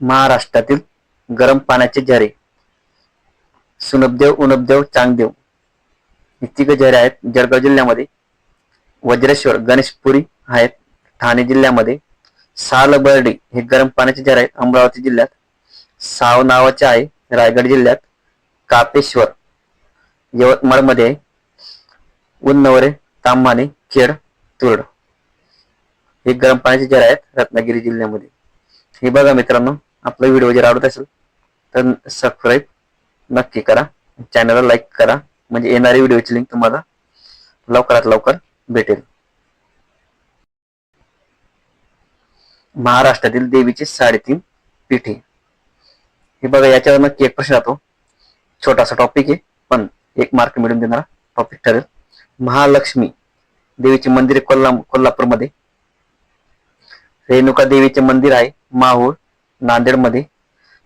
महाराष्ट्रातील गरम पाण्याचे झरे. सुनबदेव उनबदेव चांगदेव ही तिघ झरे आहेत. जळगाव जिल्ह्यामध्ये वज्रेश्वर गणेशपुरी आहेत. ठाणे जिल्ह्यामध्ये सालबर्डी हे गरम पाण्याचे झरे आहेत. अमरावती जिल्ह्यात साव नावाचे आहे. रायगड जिल्ह्यात कापेश्वर यवतमाळमध्ये आहे. उन्नवरे तांबाने खेड तुरड हे गरम पाण्याचे झरे आहेत. रत्नागिरी जिल्ह्यामध्ये. हे बघा मित्रांनो आपला व्हिडिओ जर आवडत असेल तर सबस्क्राईब नक्की करा. चॅनलला लाईक करा. म्हणजे येणारे व्हिडिओची लिंक तुम्हाला लवकरात लवकर भेटेल. महाराष्ट्रातील देवीचे साडेतीन पीठे. हे बघा याच्यावर नक्की एक प्रश्न राहतो. छोटासा टॉपिक आहे पण एक मार्क मिळून देणारा टॉपिक ठरेल. महालक्ष्मी देवीचे मंदिर कोल्हा कोल्हापूरमध्ये. रेणुका देवीचे मंदिर आहे माहूर. नांदेडमध्ये.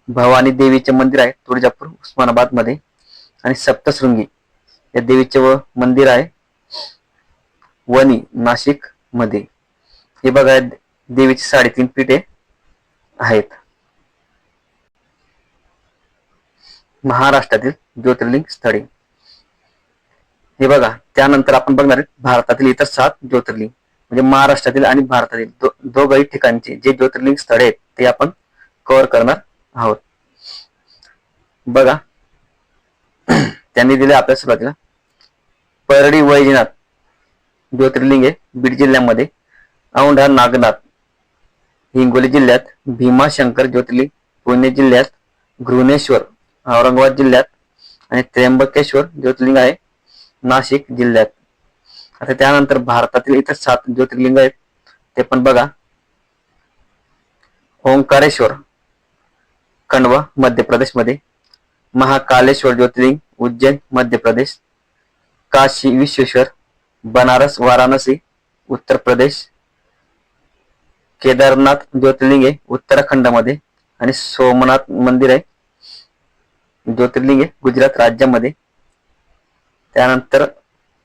भवानी देवीचे मंदिर आहे तुळजापूर उस्मानाबादमध्ये आणि सप्तशृंगी या देवीचे व मंदिर आहे वणी नाशिकमध्ये हे बघा देवीची साडेतीन पीठे आहेत. महाराष्ट्रातील ज्योतिर्लिंग स्थळे. हे बघा त्यानंतर आपण बघणार आहे भारतातील इतर सात ज्योतिर्लिंग. म्हणजे महाराष्ट्रातील आणि भारतातील दो, दोघही ठिकाणचे जे ज्योतिर्लिंग स्थळे आहेत ते आपण कव्हर करणार आहोत. बघा. त्यांनी दिले आपल्या सुरुवातीला. परडी वैजनाथ ज्योतिर्लिंग आहे बीड जिल्ह्यामध्ये औंढा नागनाथ हिंगोली जिल्ह्यात भीमाशंकर ज्योतिर्लिंग पुणे जिल्ह्यात घृणेश्वर औरंगाबाद जिल्ह्यात आणि त्र्यंबकेश्वर ज्योतिर्लिंग आहे नाशिक जिल्ह्यात. आता त्यानंतर भारतातील इतर सात ज्योतिर्लिंग आहेत ते पण बघा. ओंकारेश्वर खंडवा मध्य प्रदेशमध्ये महाकालेश्वर ज्योतिर्लिंग उज्जैन मध्य प्रदेश काशी विश्वेश्वर बनारस वाराणसी उत्तर प्रदेश केदारनाथ ज्योतिर्लिंग आहे उत्तराखंडमध्ये. आणि सोमनाथ मंदिर आहे ज्योतिर्लिंग आहे गुजरात राज्यामध्ये. त्यानंतर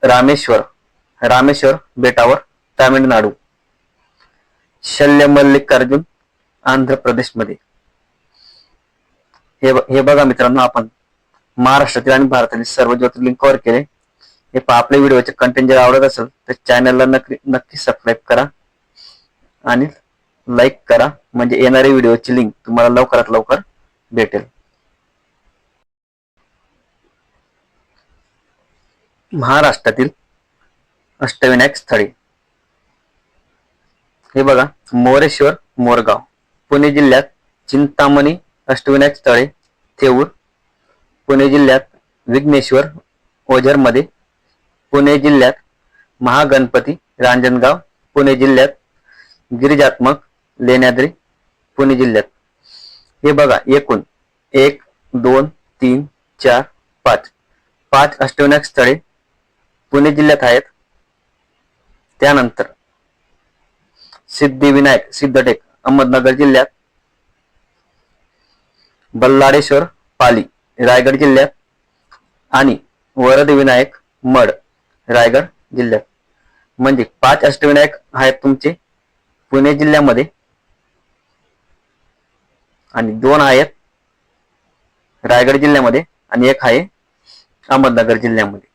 रामेश्वर रामेश्वर बेटावर तामिळनाडू. शल्य मल्लिकार्जुन आंध्र प्रदेशमध्ये हे हे बघा मित्रांनो आपण महाराष्ट्रातील आणि भारतातील सर्व ज्योतिर्लिंग कव्हर केले. हे पहा आपल्या व्हिडिओचे कंटेंट जर आवडत असेल तर चॅनलला नक्की नक्की सबस्क्राईब करा आणि लाईक करा. म्हणजे येणाऱ्या व्हिडिओची लिंक तुम्हाला लवकरात लवकर भेटेल. महाराष्ट्रातील अष्टविनायक स्थळे. हे बघा मोरेश्वर मोरगाव पुणे जिल्ह्यात चिंतामणी अष्टविनायक स्थळे थेऊर पुणे जिल्ह्यात विघ्नेश्वर ओझरमध्ये पुणे जिल्ह्यात महागणपती रांजणगाव पुणे जिल्ह्यात गिरिजात्मक लेण्याद्री पुणे जिल्ह्यात. हे बघा एकूण. एक दोन तीन चार पाच. पाच अष्टविनायक स्थळे पुणे जिल्ह्यात आहेत. त्यानंतर सिद्धिविनायक सिद्धटेक अहमदनगर जिल्ह्यात बल्लाडेश्वर पाली रायगड जिल्ह्यात आणि वरदविनायक मड रायगड जिल्ह्यात. म्हणजे पाच अष्टविनायक आहेत तुमचे. पुणे जिल्ह्यामध्ये आणि दोन आहेत रायगड जिल्ह्यामध्ये आणि एक आहे अहमदनगर जिल्ह्यामध्ये.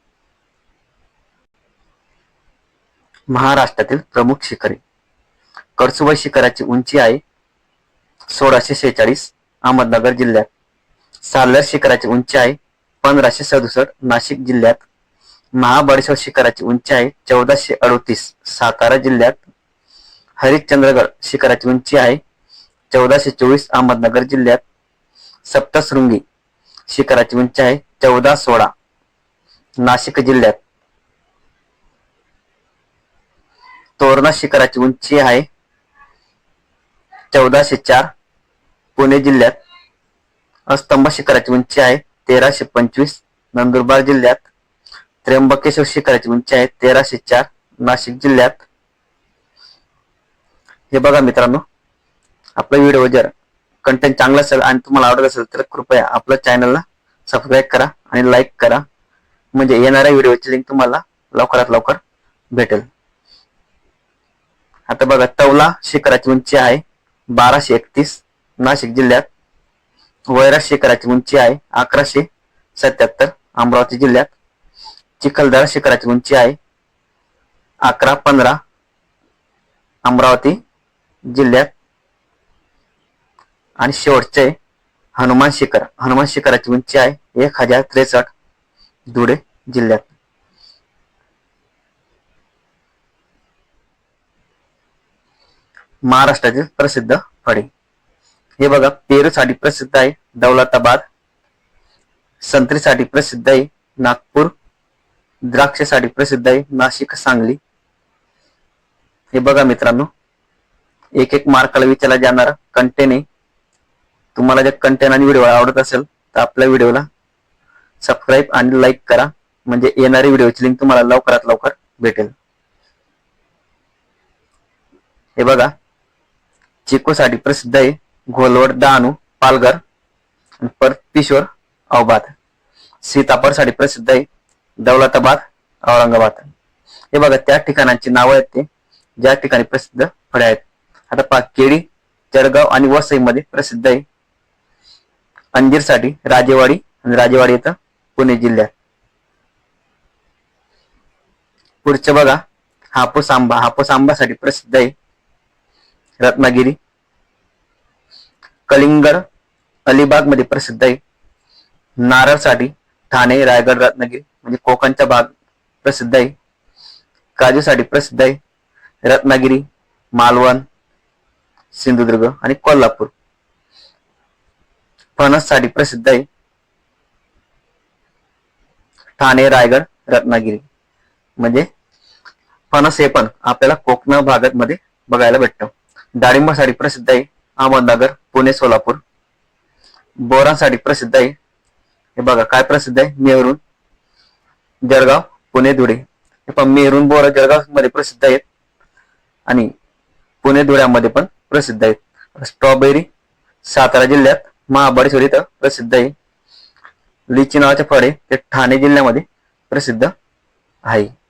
महाराष्ट्रातील प्रमुख शिखरे. कडसुबाई शिखराची उंची आहे सोळाशे शेहेचाळीस. अहमदनगर जिल्ह्यात. सालर शिखराची उंची आहे पंधराशे सदुसष्ट. नाशिक जिल्ह्यात महाबळेश्वर शिखराची उंची आहे चौदाशे अडोतीस. सातारा जिल्ह्यात हरिश्चंद्रगड शिखराची उंची आहे चौदाशे चोवीस. अहमदनगर जिल्ह्यात सप्तशृंगी शिखराची उंची आहे चौदा सोळा. नाशिक जिल्ह्यात तोरणा शिखराची उंची आहे चौदाशे चार. पुणे जिल्ह्यात अस्तंभ शिखराची उंची आहे तेराशे पंचवीस. नंदुरबार जिल्ह्यात त्र्यंबकेश्वर शिखराची उंची आहे तेराशे चार. नाशिक जिल्ह्यात. हे बघा मित्रांनो आपला व्हिडिओ जर कंटेंट चांगला असेल आणि तुम्हाला आवडत असेल तर कृपया आपल्या चॅनलला सबस्क्राईब करा आणि लाईक करा. म्हणजे येणाऱ्या व्हिडिओची लिंक तुम्हाला लवकरात लवकर भेटेल. आता बघा तवला शिखराची उंची आहे बाराशे एकतीस. नाशिक जिल्ह्यात. वैराश शिखराची उंची आहे अकराशे सत्याहत्तर अमरावती जिल्ह्यात. चिखलदरा शिखराची उंची आहे अकरा पंधरा अमरावती जिल्ह्यात. आणि शेवटचे हनुमान शिखर हनुमान शिखराची उंची आहे एक हजार त्रेसष्ट धुळे जिल्ह्यात. महाराष्ट्रातील प्रसिद्ध फळे. हे बघा पेरूसाठी प्रसिद्ध आहे दौलताबाद. संत्रीसाठी प्रसिद्ध आहे नागपूर. द्राक्षासाठी प्रसिद्ध आहे नाशिक सांगली. हे बघा मित्रांनो एक एक मार्काला विचारला जाणारा कंटेन आहे. तुम्हाला जर कंटेन आणि व्हिडिओ आवडत असेल तर आपल्या व्हिडिओला सबस्क्राईब आणि लाईक करा. म्हणजे येणारी व्हिडिओची लिंक तुम्हाला लवकरात लवकर भेटेल. हे बघा चिकूसाठी प्रसिद्ध आहे घोलवड डहाणू पालघर परत पिशोर औबाद सीताफळसाठी प्रसिद्ध आहे. दौलताबाद औरंगाबाद. हे बघा त्या ठिकाणांची नावं आहेत ते. ज्या ठिकाणी प्रसिद्ध फळे आहेत. आता पहा केळी जळगाव आणि वसईमध्ये प्रसिद्ध आहे. अंजीरसाठी राजेवाडी आणि राजेवाडी येतं पुणे जिल्ह्यात. पुढचं बघा हापूस आंबा. हापूस आंबासाठी प्रसिद्ध आहे. रत्नागिरी कलिंगड अलिबागमध्ये प्रसिद्ध आहे. नारळसाठी ठाणे रायगड रत्नागिरी म्हणजे कोकणचा भाग प्रसिद्ध आहे. काजूसाठी प्रसिद्ध आहे. रत्नागिरी मालवण सिंधुदुर्ग आणि कोल्हापूर. फणससाठी प्रसिद्ध आहे. ठाणे रायगड रत्नागिरी. म्हणजे फणस हे पण आपल्याला कोकण भागात मध्ये बघायला भेटतं. डाळिंबासाठी प्रसिद्ध आहे. अहमदनगर पुणे सोलापूर. बोरांसाठी प्रसिद्ध आहे. हे बघा काय प्रसिद्ध आहे? मेहरून जळगाव पुणे धुळे. हे पण मेहरून बोरा जळगावमध्ये प्रसिद्ध आहेत. आणि पुणे धुळ्यामध्ये पण प्रसिद्ध आहेत. स्ट्रॉबेरी सातारा जिल्ह्यात महाबळेश्वर इथं प्रसिद्ध आहे. लिची नावाचे फळे ते ठाणे जिल्ह्यामध्ये प्रसिद्ध आहे.